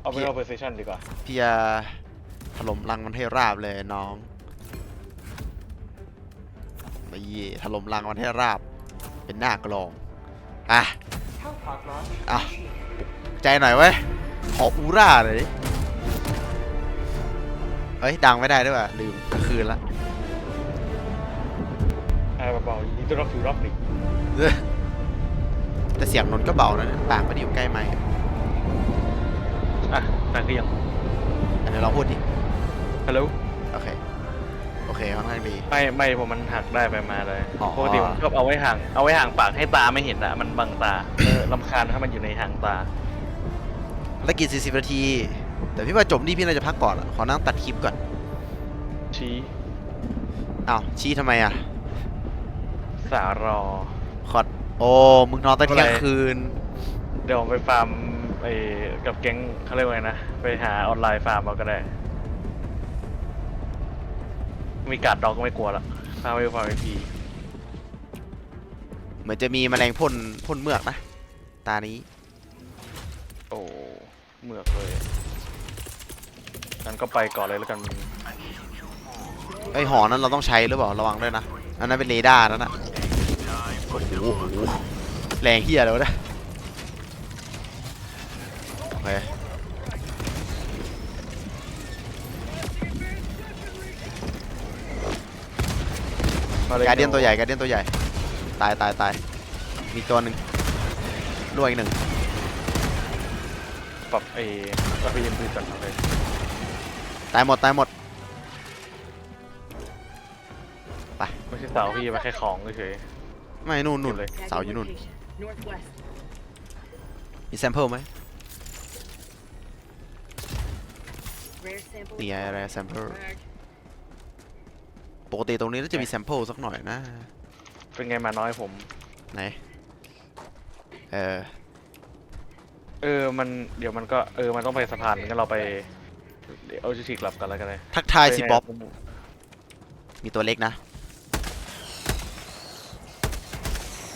เอาเป็นเอาเปอร์เซชันดีกว่า พี่จะถล่มรังมันให้ราบเลยน้องนี่ถล่มรังมันให้ราบ เป็นหน้ากลอง อะ อะ ใจหน่อยเว้ย ขออูร่าหน่อยดิเฮ้ย ดังไม่ได้ด้วยว่ะลืมกลางคืนละอ่าเบาๆยินดีต้อนรับสู่รอบหนึ่งแต่เสียงนนท์ก็เบานะเนี่ยปากไม่ได้อยู่ใกล้ไมค์ อะนั่นคือยังอันนี้เราพูดดิ ฮัลโหลโอเค โอเคค่อนข้างดี ไม่ไม่ผมมันหักได้ไปมาเลยอ๋อ ปกติผมชอบเอาไว้ห่างเอาไว้ห่างปากให้ตาไม่เห็นอะมันบังตาเออลำคาญถ้ามันอยู่ในห่างตาแล้วกี่สี่สิบนาที แต่พี่ว่าจบนี่พี่น่าจะพักก่อนอะขอนั่งตัดคลิปก่อนชี้อ้าวชี้ทำไมอะสารอ ขอดโอ้ มึงนอนตั้งเที่ยงอะไร คืน เดี๋ยวผมไปฟาร์ม ไอ้กับแก๊งเขาเรียกว่าไงนะ ไปหาออนไลน์ฟาร์มเอาก็ได้ มีการ์ดดอกก็ไม่กลัวละฟาร์มไปฟาร์มไอพีเหมือนจะมีแมลงพ่นพ่นเมือกนะ ตานี้ โอ้เหมือกเลยงั้นก็ไปก่อนเลยแล้วกันมึงไอยหอนั้นเราต้องใช้หรือเปล่าระวังด้วยนะ อันนั้นเป็นเรดาร์นั่นนะโอ้โหแรงเฮียเลยวะเนี่ยโอ เคมาลการเดียนตัวใหญ่การเดียนตัวใหญ่ ตายตายตายมีตัวหนึ่งล่วงอีกหนึ่งปรับไอ้ก็ไปยินปืนก่อนเลยตายหมดตายหมดไม่ใช่เสาพี่มาแค่ของเฉยไม่นู่นนู่นเลยเสาอยู่นู่น Northwest. มีแซมเปิลไหม Rare sample. นี่ไงอะไรแซมเปิล Mag. ปกติตรงนี้น่าจะมีแซมเปิลสักหน่อยนะๆเป็นไงมาน้อยผม ไหน เออ เออ มัน เดี๋ยวมันก็ เออ มันต้องไปสะพานงั้นเราไป เดี๋ยวเอาชิชิกลับกันแล้วกันเลยทักทายสิเป็นไงบ๊อบผมมีตัวเล็กนะ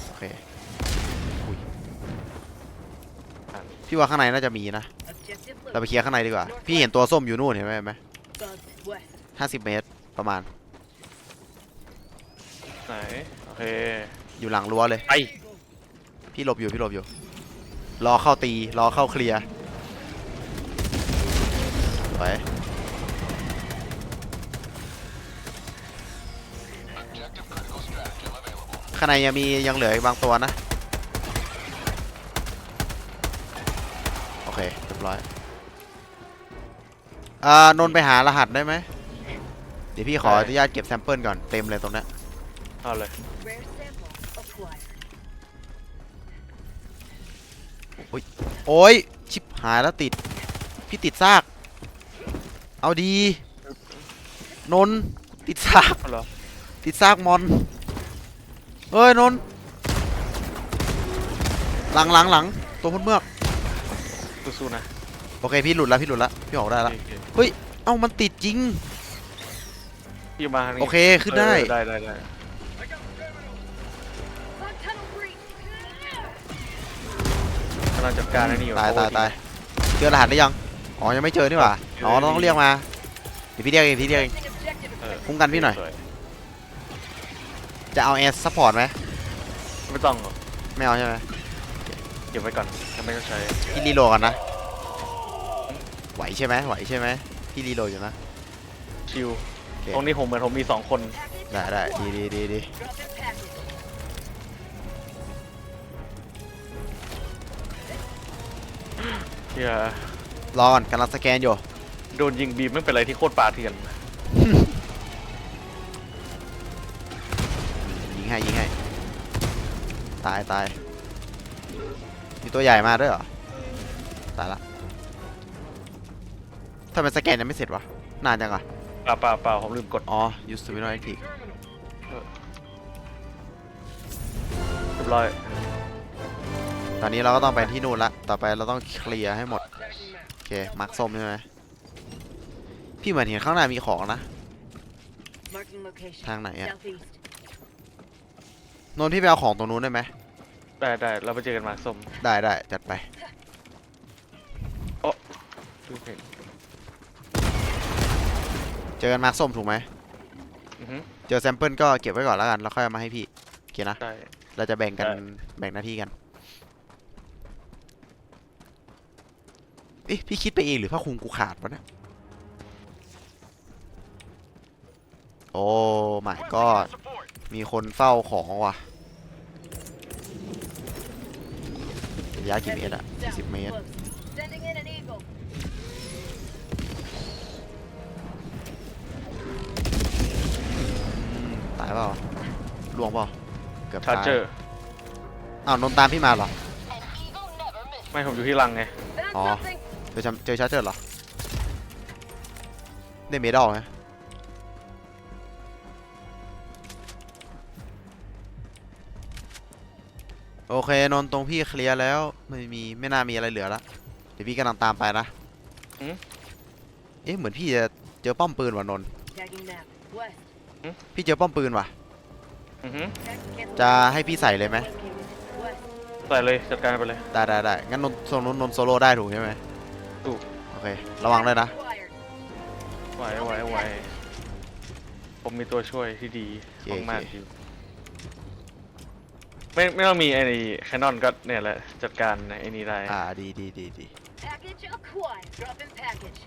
โอเคอุ๊ยพี่ว่าข้างในน่าจะมีนะ Objective เราไป located. เคลียร์ข้างในดีกว่า พี่เห็นตัวส้มอยู่นู่นเห็นไหมเห็นไหม Bugs west. ห้าสิบเมตรประมาณ ไหน โอเค อยู่หลังรั้วเลย ไป พี่หลบอยู่พี่หลบอยู่ รอเข้าตี รอเข้าเคลียร์ไปข้างในยังมียังเหลืออีกบางตัวนะ โอเคเรียบร้อย อ่านนท์ไปหารหัสได้ไหมเดี๋ยวพี่ขออนุญาตเก็บแซมเปิลก่อนเต็มเลยตรงเนี้ยเอาเลย Rare sample acquired. โอ้ยชิบหายแล้วติด พี่ติดซาก เอาดี นนท์ติดซาก เอาเหรอติดซากมอน เฮ้ย นนท์หลังหลังหลังตัวพ่นเมือกสู้ๆนะ โอเคพี่หลุดแล้วพี่หลุดแล้วพี่ออกได้แล้วโอเคเอ้ามันติดจริงพี่มาทางนี้โอเคขึ้นได้เออได้ได้ได้ Bug tunnel breach. กำลังจัดการไอ้นี่อยู่ตายโอ้ตายตายเจอรหัสหรือยังอ๋อยังไม่เจอนี่หว่าอ๋อเราต้องเรียกมาเดี๋ยวพี่เรียกเองพี่เรียกเอง Placing objective เออคุ้มกันพี่หน่อยสวจะเอาแอร์ซัพพอร์ตไหมไม่ต้องหรอกไม่เอาใช่ไหมเก็บไว้ก่อนยังไม่ต้องใช้พี่รีโหลดก่อนนะ ไหวใช่ไหมไหวใช่ไหมพี่รีโหลดอยู่นะ ชิว โอเค ตรงนี้ผมเหมือนผมมีสองคน package. ได้ได้ดีดีดีดี Drop in package. เฮียรอก่อนกำลังสแกนอยู่ โดนยิงบีมไม่เป็นไรที่โคตรปาเถื่อน ยิงให้ยิงให้ ตายตายมีตัวใหญ่มาด้วยเหรอ ตายละ ทำไมสแกนยังไม่เสร็จวะ นานจังอะเปล่าเปล่าเปล่าผมลืมกดอ๋อ use to be not active เรียบร้อยตอนนี้เราก็ต้องไปที่นู่นละ ต่อไปเราต้องเคลียร์ให้หมด โอเค มาร์คส้มใช่ไหมพี่เหมือนเห็นข้างหน้ามีของนะ Marking location. ทางไหนอะ Southeast. นนท์พี่ไปเอาของตรงนู้นได้ไหม ได้ได้เราไปเจอกันมาส้มได้ได้จัดไปเพิ่งเห็นเจอกันมาร์คส้มถูกไหมอือฮึเจอแซมเปิลก็เก็บไว้ก่อนแล้วกันแล้วค่อยเอามาให้พี่โอเคนะ ได้ เราจะแบ่งกันได้ แบ่งหน้าที่กันเอ๊ะพี่คิดไปเองหรือผ้าคลุมกูขาดวะเนี่ยโอ้ my god มีคนเฝ้าของว่ะระยะกี่เมตรอะ Down, 40 เมตร close. ายเปล่าล่วงเปล่าเกือบชาตายร์เจอร์อ้าวนนท์ตามพี่มาเหรอ ไม่ผมอยู่ที่รังไง Found Aw. something. เจอชาเจอชาร์เจอร์เหรอได้เมดัลไหมโอเคนนท์ตรงพี่เคลียร์แล้วไม่มีไม่น่ามีอะไรเหลือละเดี๋ยวพี่กำลังตามไปนะอืม เอ๊ะเหมือนพี่จะเจอป้อมปืนว่ะนนท์ Tagging map. West. พี่เจอป้อมปืนว่ะ อือฮึ Check. Cancel. จะให้พี่ใส่เลยไหม Located. West. ใส่เลยจัดการไปเลย ได้ได้ได้งั้นนนท์โซนนนท์โซโล่ได้ถูกใช่ไหมถูก โอเค ระวังด้วยนะ Acquired. ไหวไหวไหวผมมีตัวช่วยที่ดีโอเคมากโอๆเคอยู่ไม่ไม่ต้องมีไอ้แคนนอนก็เนี่ยแหละจัดการไอ้นี่ได้อ่าดีดีดีดี Package acquired. Drop in package.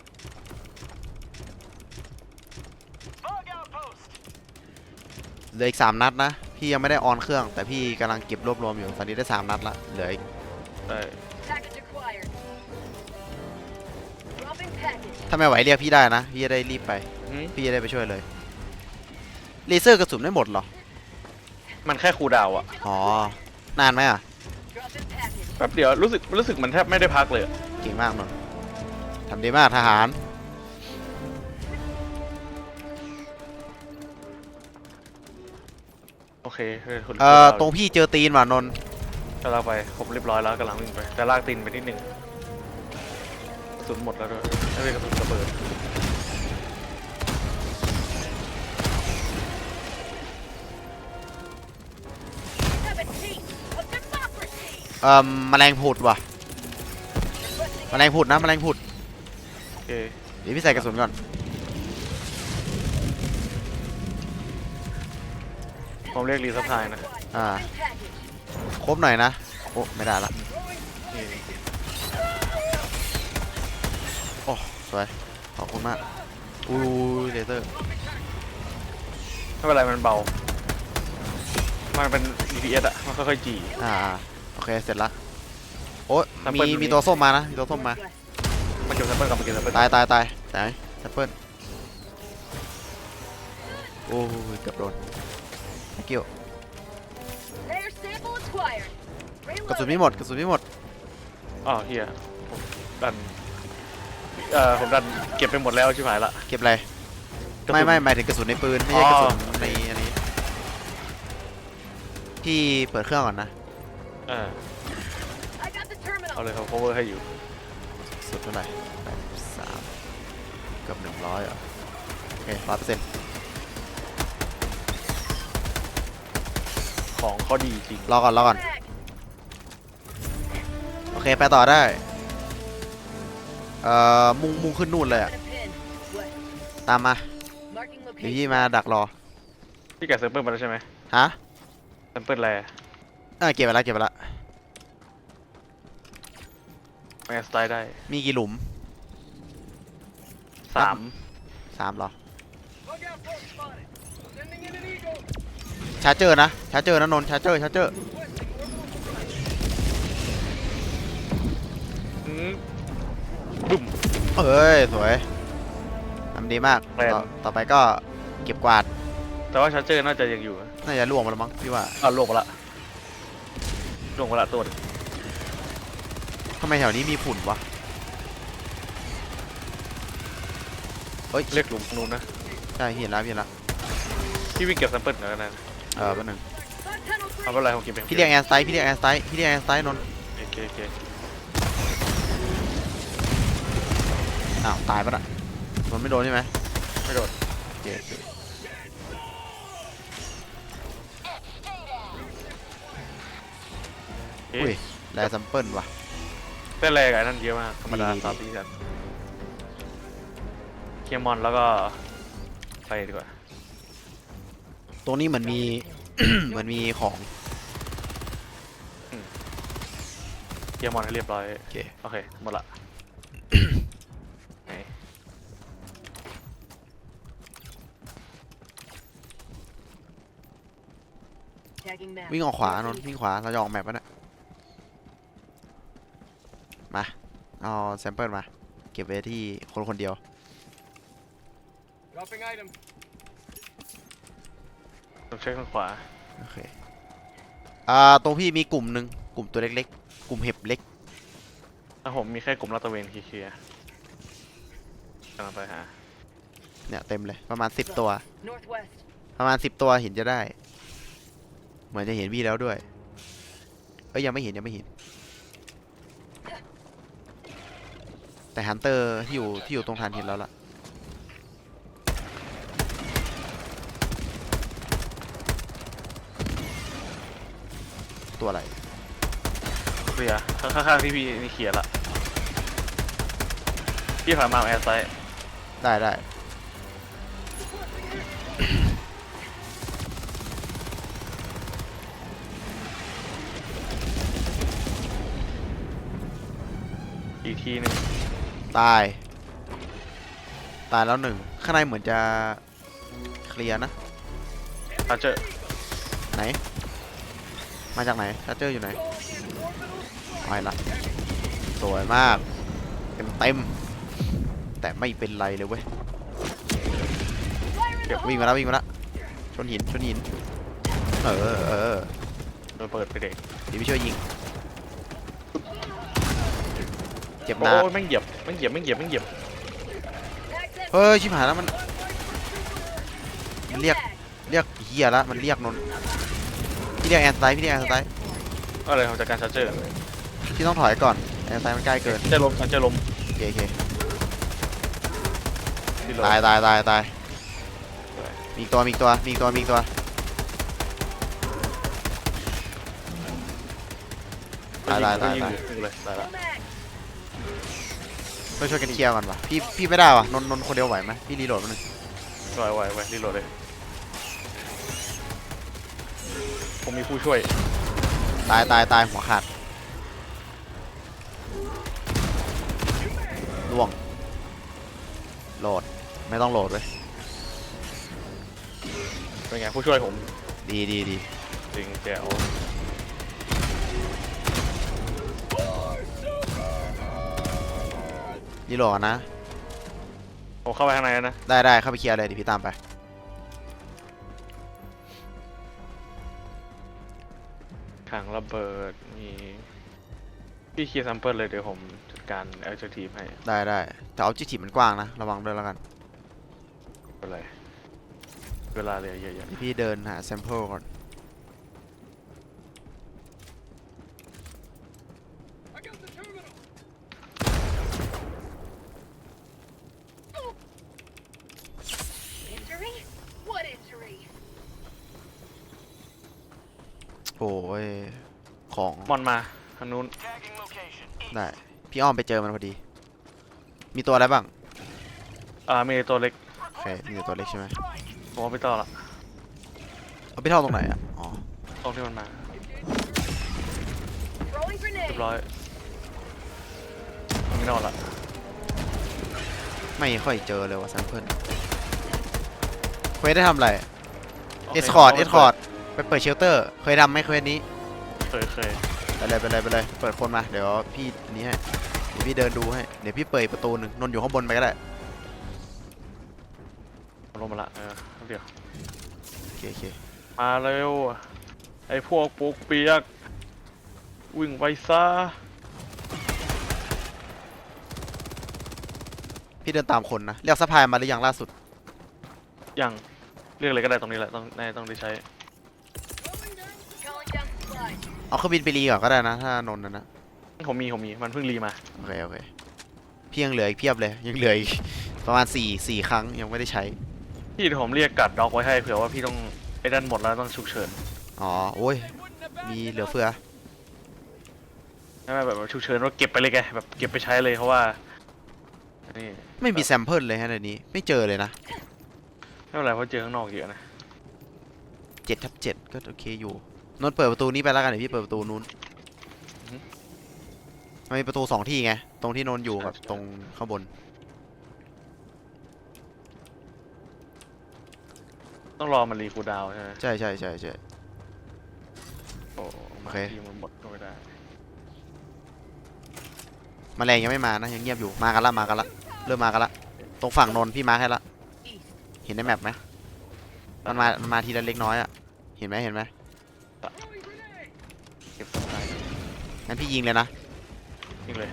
เหลืออีกสามนัดนะ พี่ยังไม่ได้ออนเครื่อง แต่พี่กำลังเก็บรวบรวมอยู่ตอนนี้ได้สามนัดละเหลืออีกได้ Package acquired. Dropping package. ถ้าไม่ไหวเรียกพี่ได้นะ พี่จะได้รีบไปอือฮึพี่จะได้ไปช่วยเลยเลเซอร์กระสุนไม่หมดเหรอ มันแค่คูลดาวน์อะอ๋อ นานไหมอะ Drop in package. แป๊บเดียวรู้สึกรู้สึกมันแทบไม่ได้พักเลยอะเก่งมากนนท์ทำดีมากทหาร โอเคเออคุณเอ่อตรงพี่เจอตีนว่ะนนท์กำลังไปผมเรียบร้อยแล้วกำลังวิ่งไป แต่ลากตีนไปนิดหนึ่งกระสุนหมดแล้วด้วยไม่เป็นกระสุนระเบิด Have a taste of democracy. เอ่อแมลงผุดว่ะ Requesting แมลงผุดนะแมลงผุดโอเคเดี๋ยวพี่ใส่กระสุนก่อน ผมเรียกรีสพายนะอ่า Dropping package. ครบหน่อยนะ โอ้ไม่ได้ละ นี่โอ้ สวย ขอบคุณมาก อุ้ยเลเซอร์ ไม่เป็นไรมันเบา มันเป็น DPS อะมันค่อยๆจี อ่า โอเค เสร็จละ โอ้ยซัมมีเปิลอยู่นี่มี ตัวส้มมานะ มีตัวส้มมา West. มาเก็บแซมเปิลกับมาเก็บแซมเปิลตายตายตายตายแอปเปิลโอ้ยเกือบโดน เกี่ยว Layer sample acquired. กระสุน Reloading. ไม่หมดกระสุนไม่หมดอ๋อเฮียผมดันเอ่อผมดันเก็บไปหมดแล้วชิบหายละเก็บอะไรกระสุน ไม่ไม่หมายถึงกระสุนในปืนไม่ใช่กระสุนอ๋อในอันนี้พี่เปิดเครื่องก่อนนะเออ I got the terminal. เอาเลยครับ cover ให้อยู่สุดเท่าไหร่แปดสามเกือบหนึ่งร้อยเหรอโอเคร้อยเปอร์เซ็นต์ ของเขาดีจริงรอก่อนรอก่อน Mag. โอเค ไปต่อได้ เอ่อ มุ่งมุ่งขึ้นนู่นเลยอะ Put a pin. West. ตามมา Marking เดี๋ยว location. พี่มาดักรอ พี่แกะแซมเปิลมาแล้วใช่ไหมฮะแซมเปิลแรเออเก็บไปแล้วเก็บไปแล้วแมนสไตล์ได้มีกี่หลุมสามสามเหรอ ชาร์เจอร์นะชาร์เจอร์นะนนท์ชาร์เจอร์ชาร์เจอร์อืมดุ่ม เอ้ย สวยทำดีมากแปลนต่อต่อไปก็เก็บกวาด แต่ว่าชาร์เจอร์น่าจะยังอยู่นะน่าจะล่วงมาแล้วมั้งพี่ว่าอะลวงไปละลวงไปละตัวหนึ่งทำไมแถวนี้มีฝุ่นวะเฮ้ยเรียกหลุมนู้นนะ ใช่พี่เห็นแล้วพี่เห็นแล้วพี่วิ่งเก็บแซมเปิลกันนะ เออแป๊บนึง Bug tunnel เอา breach. เป็นไรผมเก็บเองพี่เรียกแอนสไตล์พี่เรียกแอนสไตล์พี่เรียกแอนสไตล์นนท์โอเคโอเคอ้าวตายปะน่ะนนท์ไม่โดนใช่ไหมไม่โดนโอเคโอเคเอ๊ะอุ้ยแลซัมเปิลว่ะ เต้นแรงกับไอ้นั่นเยอะมากธรรมดาดีดี สามปีกันเคลียร์มอนแล้วก็ไปดีกว่า ตรงนี้เหมือนมี เหมือนมีของเคลียร์มอนให้เรียบร้อย โอเค โอเค หมดละ ไหน Tagging map. วิ่งออกขวานนท์วิ่งขวาเราจะออกแมปแล้วนะมา เอาแซมเปิลมา เก็บไว้ที่คนคนเดียว Dropping item. ต้องเช็คทางขวา โอเค อ่า ตรงพี่มีกลุ่มหนึ่งกลุ่มตัวเล็กๆ กลุ่มเห็บเล็ก ถ้าผมมีแค่กลุ่มลาดตระเวนเคลียร์กำลังไปหา เนี่ยเต็มเลย ประมาณสิบตัว Northwest. ประมาณสิบตัวเห็นจะได้ เหมือนจะเห็นพี่แล้วด้วย เอ้ยยังไม่เห็นยังไม่เห็น แต่ฮันเตอร์ที่อยู่ที่อยู่ตรงทานเห็นแล้วล่ะ ตัวอะไรเคลียร์ข้างๆที่พี่นี่เคลียร์ละพี่ผ่านมาแอร์ไซด์ได้ได้อีกทีหนึงตาย ตายแล้วหนึ่งข้างในเหมือนจะเคลียร์นะอาเจอไหน มาจากไหนชาร์เจอร์อยู่ไหนไปละสวยมาก เต็มเต็มๆแต่ไม่เป็นไรเลยเว้ย Fire in the วิ่งมาแล้ววิ่งมาแล้วชนหินชนหินเออเออเออโดนเปิดไปเด็กเดี๋ยวพี่ช่วยยิง เจ็บโอ้หนายแม่งเหยียบแม่งเหยียบแม่งเหยียบแม่งเหยียบ Access เฮ้ยชิบหายแล้วมันมันเรียกเรียกเฮียแล้วมันเรียกนนท์ พี่เรียกแอนสไตล์พี่เรียกแอนสไตล์อะไรของจากการชาร์เจอร์พี่ต้องถอยก่อนแอนสไตล์มันใกล้เกินจะลมชาร์เจอร์ลมโอเคโอเคที่ลมตายตายตายตายมีอีกตัวมีอีกตัวมีอีกตัวมีอีกตัวตายตายตายยิงตายยิงเลยตายละ Full mag. ช่วยช่วยกันเคลียร์ก่อนวะพี่พี่ไม่ได้วะนนท์นนท์คนเดียวไหวไหมพี่รีโหลดมันงไหวไหวไหวรีโหลดเลย มมีผู้ช่วย ตายตายตายหัวขาดล่วง โหลด ไม่ต้องโหลดเว้ยเป็นไงผู้ช่วยผมดีดีดีจริงแจ๋วรีโหลดก่อนนะผมเข้าไปข้างในแล้วนะ ได้ได้เข้าไปเคลียร์เลยเดี๋ยวพี่ตามไป ระเบิดมีพี่เคลียร์ซัมเปิลเลยเดี๋ยวผมจัดการเอลทีมให้ได้ได้แต่เอาจิทีมันกว้างนะ ระวังด้วยแล้วกันเป็นไรเวลาเหลือเยอะเดี๋ยวพี่เดินหาแซมเปิลก่อน I got the terminal. Injury? What injury? โอ้ย ของๆมอนมาทางนู้น Tagging location. ได้พี่อ้อมไปเจอมันพอดี มีตัวอะไรบ้างอ่ามีตัวเล็กโอเคมีแต่ตัวเล็กใช่ไหมผมเอาไปต่อละเอาไปเท่าตรงไหนอะอ๋อตรงที่มันมา Throwing เรีย grenade. บร้อยไม่นอนละไม่ค่อยเจอเลยว่ะแซมเปิลเควสได้ทำอะไรโคเอสคอร์ดาเอไปสคอร์ดไปเปิดเชลเตอร์ เคยทำไหมเควสนี้ เคยเคยไปเลยไปเลยไปเลยเปิดคนมาเดี๋ยวพี่อันนี้ให้เดี๋ยวพี่เดินดูให้เดี๋ยวพี่เปิดอีกประตูหนึ่งนนท์อยู่ข้างบนไปก็ได้ลงมาละเออเดี๋ยวโอเคโอเคมาเร็วไอ้พวกปุกเปียก วิ่งไปซะพี่เดินตามคนนะเรียกสะพายมาหรือยังล่าสุด ยังเรียกอะไรก็ได้ตรงนี้แหละต้องในต้องได้ใช้ Calling down supplies. เอาเครื่องบินไปรีก่อนก็ได้นะ ถ้านนท์นะนะผมมีผมมีมันเพิ่งรีมา โอเค โอเคพี่ยังเหลืออีกเพียบเลย ยังเหลืออีก ประมาณสี่สี่ครั้งยังไม่ได้ใช้ พี่เดี๋ยวผมเรียกกัดด็อกไว้ให้เผื่อว่าพี่ต้องไอ้ด้านหมดแล้วต้องฉุกเฉินอ๋อ โอ้ย They wouldn't have มีเหลือเฟือ ไม่ไม่แบบว่าฉุกเฉินว่าเก็บไปเลยแกแบบเก็บไปใช้เลยเพราะว่านี่ไม่มีแซมเพิลเลยฮะในนี้ ไม่เจอเลยนะไม่เป็นไรเพราะเจอข้างนอกเยอะนะเจ็ดทับเจ็ดก็โอเคอยู่ นนท์เปิดประตูนี้ไปแล้วกันเดี๋ยวพี่เปิดประตูนู้นมันมีประตูสองที่ไง ตรงที่นนท์อยู่กับตรงข้างบน ต้องรอมันรีคูลดาวน์ใช่ไหมใช่ใช่ใช่ใช่ โอ้โอเค ทีมันหมดก็ไม่ได้ แมลงยังไม่มานะยังเงียบอยู่มากันละมากันละเริ่มมากันละตรงฝั่งนนท์พี่มาร์คให้ละ East. เห็นในแมปไหมมันมามันมาทีละเล็กน้อยอะเห็นไหมเห็นไหม เก็บสไตล์งั้นพี่ยิงเลยนะ ยิงเลย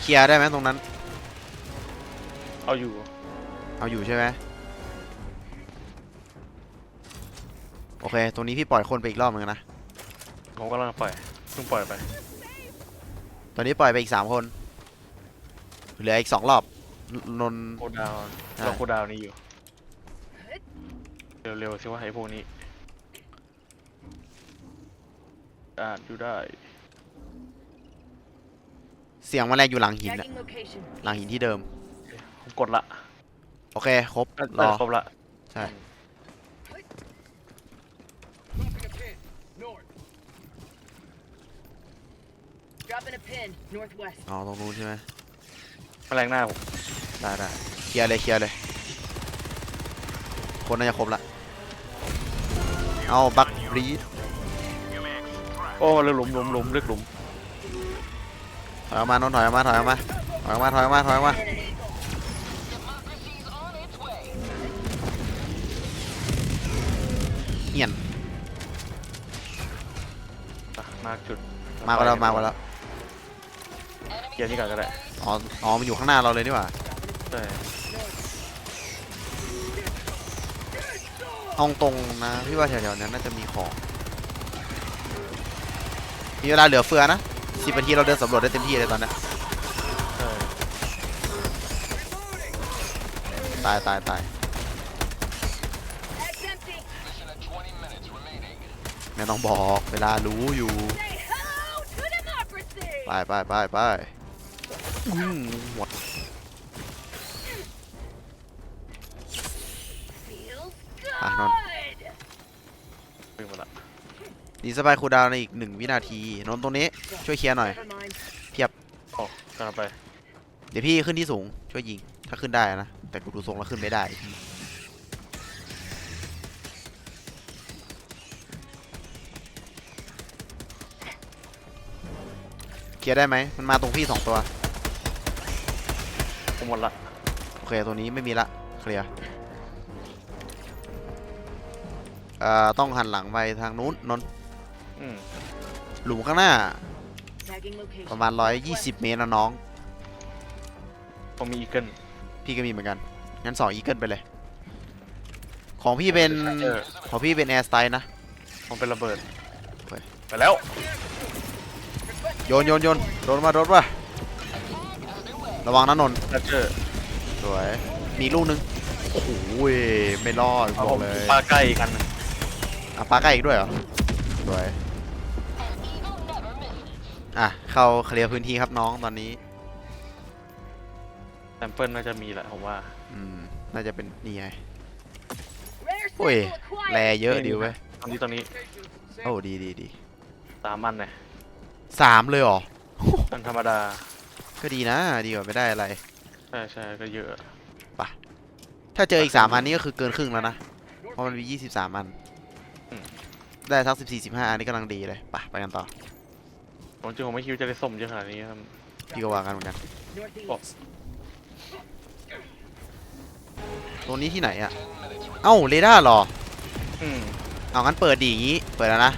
เคลียร์ได้ไหมตรงนั้น เอาอยู่ เอาอยู่ใช่ไหมโอเค ตรงนี้พี่ปล่อยคนไปอีกรอบหนึงนะ ผมกำลังปล่อยเพิ่งปล่อยไป ตอนนี้ปล่อยไปอีกสามคน เหลืออีกสองรอบ นนท์คูลดาวน์ใช่รอคูลดาวน์นี้อยู่ เร็วๆสิว่าไอ้พวกนี้อ่านอยู่ได้ เสียงแมลงอยู่หลังหินอะ Tagging location. หลังหินที่เดิม ผมกดละโอเค ครบรน่าอจะครบละ ใช่ Dropping a pin. North. Dropping a pin. Northwest. อ๋อตรงนู้นใช่ไหมแมลงหน้าผมได้ได้เคลียร์เลยเคลียร์เลย คนน่าจะครบละเอาบักรีดโอ้เลยหลุมหลุมหลุมลึกหลุมถอยออกมานนท์ถอยออกมาถอยออกมาถอยออกมาถอยออกมาถอยออกมาเหียน อะมากจุดมากันแล้วมากันแล้วเกียร์นี่ก่อนก็ได้อ๋ออ๋อมันอยู่ข้างหน้าเราเลยนี่หว่าใช่เอาตรงนะพี่ว่าแถวๆนั้นน่าจะมีของมีเวลาเหลือเฟือนะสิบนาทีเราเดินสำรวจได้เต็มที่เลยตอนเนี้ยใช่ตายตายตาย Bag's empty. ไม่ต้องบอกเวลารู้อยู่ Say hello to democracy. ไปไปไปไป อืมหมด Feels Ah, non. good. ขึ้นมาละดีสบายคูลดาวน์ในอีกหนึ่งวินาทีนนท์ตรงนี้ช่วยเคลียร์หน่อย Never mind. โอ้กลังไป เดี๋ยวพี่ขึ้นที่สูง ช่วยยิง ถ้าขึ้นได้นะ แต่กูดูทรงแล้วขึ้นไม่ได้ เคลียร์ได้ไหม มันมาตรงพี่สองตัว ผมหมดละโอเคตัวนี้ไม่มีละเคลียร์เอ่อต้องหันหลังไปทางนู้นนนท์อืมหลุมข้างหน้า Tagging ป location. ระมาณ 120 เมตรนะน้อง ผมมีอีเกิลพี่ก็มีเหมือนกัน งั้นสองอีเกิลไปเลย ของพี่เป็นเออของพี่เป็นแอร์สไตล์นะ ผมเป็นระเบิด ไปไปแล้ว โยนโยนโยนโดนมาโดนมา ระวังนะนนท์ดัชเชอร์สวย มีอีกลูกนึง โอ้โหไม่รอดเอาบผอกมเลยปลาใกล้อีกอันหนึงอะปลาใกล้อีกด้วยเหรอ สวย อะ เข้าเคลียร์พื้นที่ครับน้องตอนนี้ แซมเปิลน่าจะมีแหละผมว่า อืม น่าจะเป็นนี่ไง Rare โอ้ย sample แร acquired. เยอะดีเว้ย ตอนนี้ตอนนี้โอ้ดีดีดี สามอันเลยสามเลยเหรอ อันธรรมดา ก็ดีนะ ดีกว่าไม่ได้อะไร ใช่ใช่ก็เยอะ ถ้าเจออีกสามอันนี้ก็คือเกินครึ่งแล้วนะ เพราะมันมียี่สิบสามอัน อืม ได้สักสิบสี่สิบห้าอันนี้กำลังดีเลยไปไปกันต่อผมจริงผมไม่คิดว่าจะได้ส้มเยอะขนาดนี้ครับพี่ก็วางกันเหมือนกัน Northeast. ตรงนี้ที่ไหนอะเอ้าเรดาร์เหรอ อืมเอางั้นเปิดดีอย่างงี้ เปิดแล้วนะ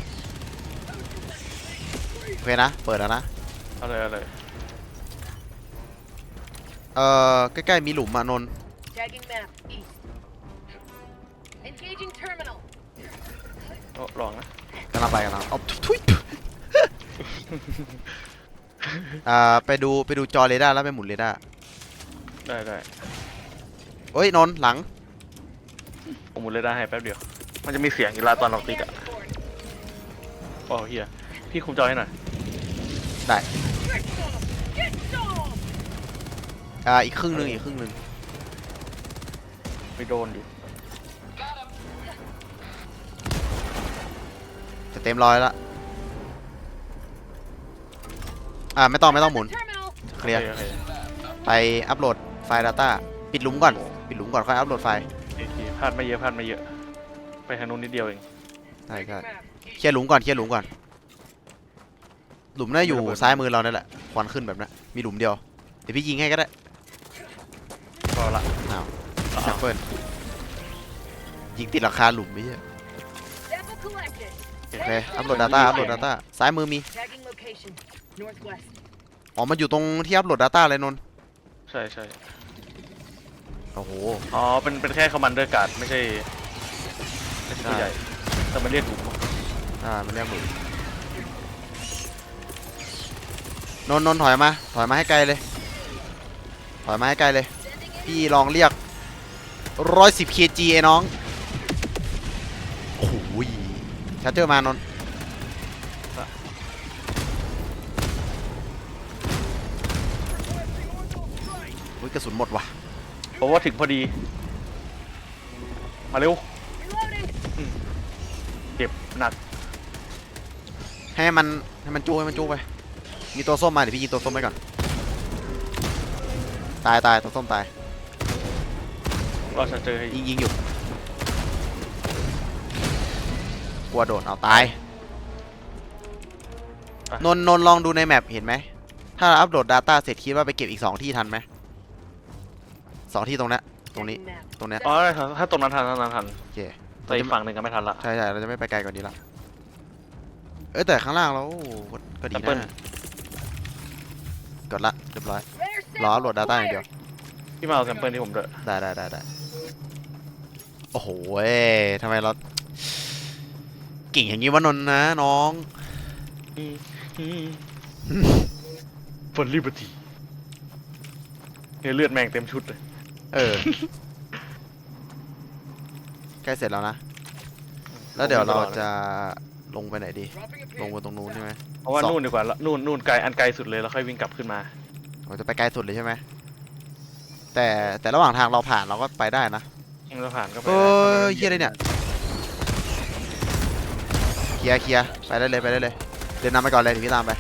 โอเคนะ เปิดแล้วนะ เอาเลยเอาเลย เอ่อใกล้ๆมีหลุมอะนนท์ Tagging map. East. Engaging terminal. โอ้ลองนะกำลังไปกำลังเอาทุยอ่าไปดูไปดูจอเรดาร์แล้วไปหมุนเรดาร์ได้ได้เฮ้ยนนท์หลังผมหมุนเลยได้ให้แป๊บเดียว มันจะมีเสียงอีกลาตอนเราติ๊กอะโอ้เฮียพี่คุมจอให้หน่อย ได้ อ่าอีกครึ่งหนึงอีกครึ่งหนึงไม่โดนอยู่จะเต็มร้อยละอ่าไม่ต้องไม่ต้องหมุน Terminal! เคลียร์โอเคไปอัปโหลดไฟล์ Data ปิดหลุมก่อน ปิดหลุมก่อนค่อยอัปโหลดไฟล์โอเคโอเคพลาดไม่เยอะพลาดไม่เยอะ ไปทางนู้นนิดเดียวเอง ใช่ใช่เคลียร์หลุมก่อนเคลียร์หลุมก่อน หลุมน่าอยู่ซ้ายมือเรานั่นแหละควันขึ้นแบบนั้นมีหลุมเดียวเดี๋ยวพี่ยิงให้ก็ได้ พอละอ้าวอ้าแซวมเปิลยิงติดราคาหลุมไม่ใช่ Sample collected. โอเคอัปโหลด Data อัปโหลด Data ซ้ายมือมี Tagging location. Northwest. อ๋อมันอยู่ตรงที่อัปโหลด Data เลยนนท์ใช่ใช่โอ้โห อ๋อเป็นเป็นแค่คอมมานเดอร์การ์ดไม่ใช่ไม่ใช่ตัวใหญ่แต่มันเรียกหลุมอ่ามันเรียกหลุมนนท์นนท์ถอยมา ถอยมาให้ไกลเลย ถอยมาให้ไกลเลย พี่ลองเรียกร้อยสิบ kg ไอ้น้อง โอ้โหชาร์เจอร์มานนท์อุ้ยกระสุนหมดว่ะเพราะว่าถึงพอดี มาเร็ว Reloading! เจ็บหนัก ให้มันให้มันจู้ให้มันจู้ไป มีตัวส้มมาเดี๋ยวพี่ยิงตัวส้มไปก่อน ตายตายตัวส้มตาย รอฉันเจอให้ยิงยิงอยู่กลัวโดดเอาตายนนท์นนท์ลองดูในแมปเห็นไหม ถ้าอัปโหลด Data เสร็จคิดว่าไปเก็บอีก 2 ที่ทันไหมสองที่ตรงเนี้ยตรงนี้ Tagging map. ตรงเนี้ยอ๋อถ้าถ้าตรงนั้นทันตรงนั้นทันโอเคแต่อีกฝั่งหนึ่งก็ไม่ทันละใช่ใช่เราจะไม่ไปไกลกว่านี้ละเอ้ยแต่ข้างล่างเราก็ก็ดีแอปเปิ้ลนะกดละเรียบร้อย Rare รออัป sample โหลด Data อย่างเดียว acquired. พี่มาเอาแซมเปิลที่ผมด้วยได้ได้ได้ได้ โอ้โหเว้ยทำไมเราเก่งอย่างนี้วะนนท์นะน้องฟอนลิเบอร์ตี้เนี่ยเลือดแมงเต็มชุดเลย เออ ใกล้เสร็จแล้วนะ แล้วเดี๋ยวเราจะลงไปไหนดี Dropping a ลง pin. ไปตรงนู้นใช่ไหมเพราะว่าสองนู่นดีกว่าละนู่นนู่นไกลอันไกลสุดเลยแล้วค่อยวิ่งกลับขึ้นมาเราจะไปไกลสุดเลยใช่ไหม แต่แต่ระหว่างทางเราผ่านเราก็ไปได้นะ เราผ่านก็ไปเอได้อเฮียอะไรเนี่ยเคลียร์เคลียร์ไปได้เลยไปได้เลยเดินนำไปก่อนเลยเดี๋ยวพี่ตามไป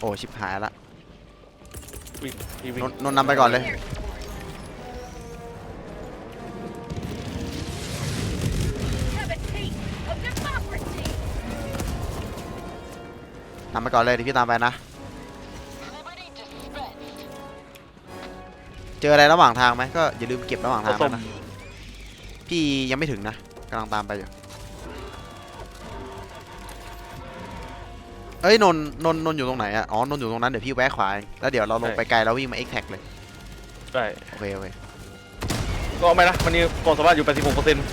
โอ้ชิบหายละวิ่งพี่วิ่งนนท์นนท์นำไปก่อนเลย Have a taste of democracy! นำไปก่อนเลยเดี๋ยวพี่ตามไปนะ เจออะไรระหว่างทางไหมก็อย่าลืมเก็บระหว่างผทางสด้วยมนะพี่ยังไม่ถึงนะกำลังตามไปอยู่เอ้ยนนท์นนท์นนท์อยู่ตรงไหนอะอ๋อนนท์อยู่ตรงนั้นเดี๋ยวพี่แวะขวาเองแล้วเดี๋ยวเราลงไปไกลแล้ววิ่งมาเอ็กแท็กเลยได้โอเคโอเคก็ไม่นะวันนี้กองสามารถอยู่86เปอร์เซ็นต์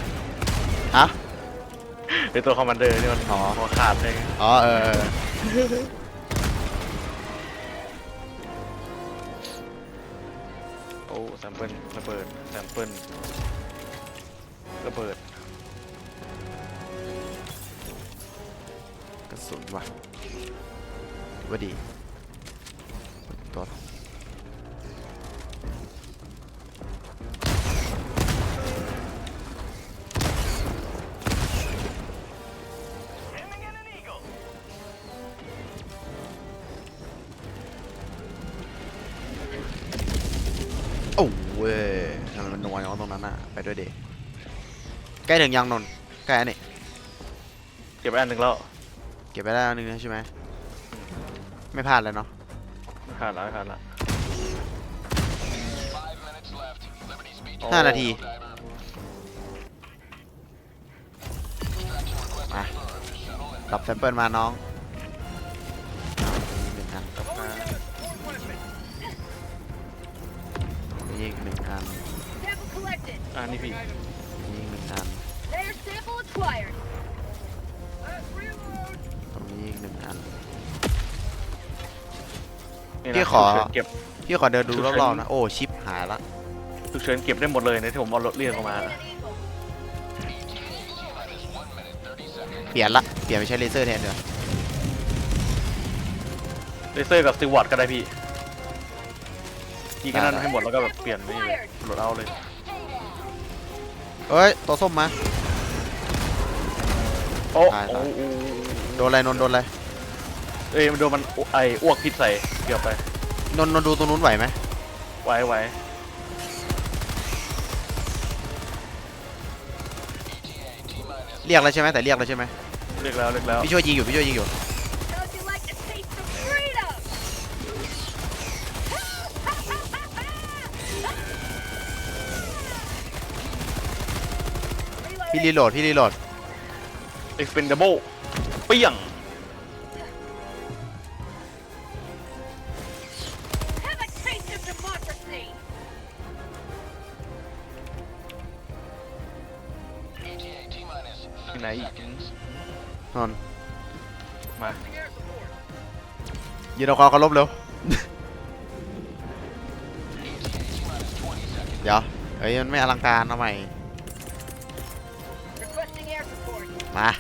ฮะเป็นตัวคอมมานเดอร์นี่มันอ๋อหัวขาดเลยอ๋อเออ รู้แซมเปิลระเบิดแซมเปิลระเบิด กระสุนว่ะว่าดีตัว ด้วยเดใกล้ถึงยังนนท์ใกล้แล้วนี่เก็บไว้อันหนึ่งแล้วเก็บไปได้อันหนึงแล้วใช่ไหมไม่พลาดเลยเนาะไม่ขาดแล้วไม่ขาดแล้ว Five minutes left. Liberty speed. ห้านาที Diver. มารับแซมเปิลมาน้อง นี่พี่นี่อีกหนึ่งอัน Rare sample acquired. Let's reload. ตรงนี้อีกหนึ่งอัน นี่นะพี่ขอ ฉุกเฉินเก็บ พี่ขอเดินดูชุดรอบเทรนๆนะโอ้ชิปหายละฉุกเฉินเก็บได้หมดเลยในะที่ผมเอารถเรียกออกมาเปลี่ยนละเปลี่ยนไปใช้เลเซอร์แทนเดี๋ยวาเลเซอร์กับสติวอร์ดก็ได้พี่ยิงแค่นั้นให้หมดแล้วก็แบบเปลี่ยนไม่เลยโหลดเอาเลย เอ้ย ตัวส้มมา โอ้ตายโอ้ตายโอ้โดนอะไรนนท์โดนอะไรเอ้ยมันโดนมันไออ้วกพิษใส่เกือบไปนนท์นนท์ดูตรงนู้นไหวไหมไว้ไว้เรียกแล้วใช่ไหมแต่เรียกแล้วใช่ไหมเรียกแล้วเรียกแล้วพี่ช่วยยิงอยู่พี่ช่วยยิงอยู่ พี่รีโหลดพี่รีโหลดเอ็กซ์เพนดับเบิลเปี้ยง Have a taste of democracy. ETA T minus ที่ไหน30อีก seconds. นนท์มา Air support. ยืนเอาความเคารพเร็ว ETA T minus 20 seconds. เดี๋ยวเฮ้ยมันไม่อลังการทำไม One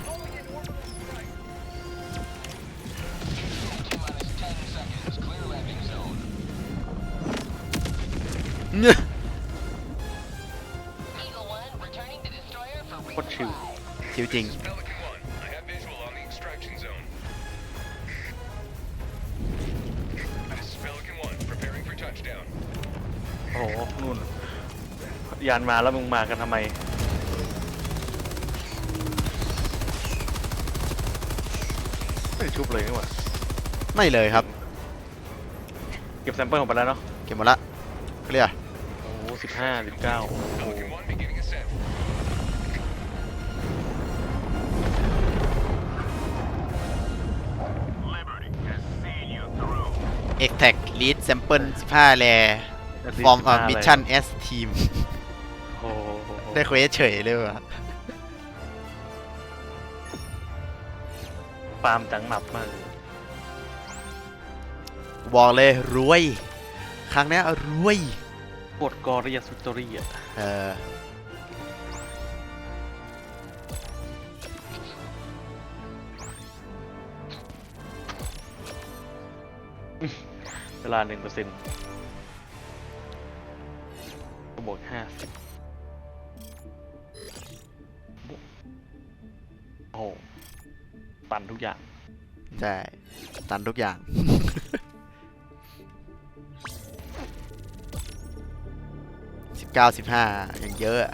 returning to destroyer for โคตรชิวชิวจริง Pelican 1, I have visual on the extraction zone. This is Pelican 1, preparing for touchdown. โอ้โหนู่นยานมาแล้วมึงมากันทำไม ไม่ได้ชุบเลยนี่หว่าไม่เลยครับ เก็บแซมเปิลของไปแล้วเนาะเก็บหมดละเคลียร์โอ้โหสิบห้าสิบเก้าโอ้โห Pelican 1 beginning ascent. เอ็กแท็กลีดแซมเปิล15แลฟอร์มอ่ามิชชั่นเอสทีม โอ้โหได้เควสเฉยเลยว่ะ ฟาร์มจังหนับมากบอกเลยรวย ครั้งเนี้ยรวยกดกอริยาสุตอรี่อะเออ เวลาหนึ่งเปอร์เซ็นต์บวกห้าสิบโอ้โห ตันทุกอย่าง ใช่ ตันทุกอย่าง สิบเก้าสิบห้ายังเยอะอะ